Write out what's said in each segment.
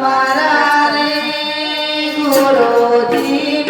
મારા રે ગુરુજી.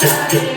just get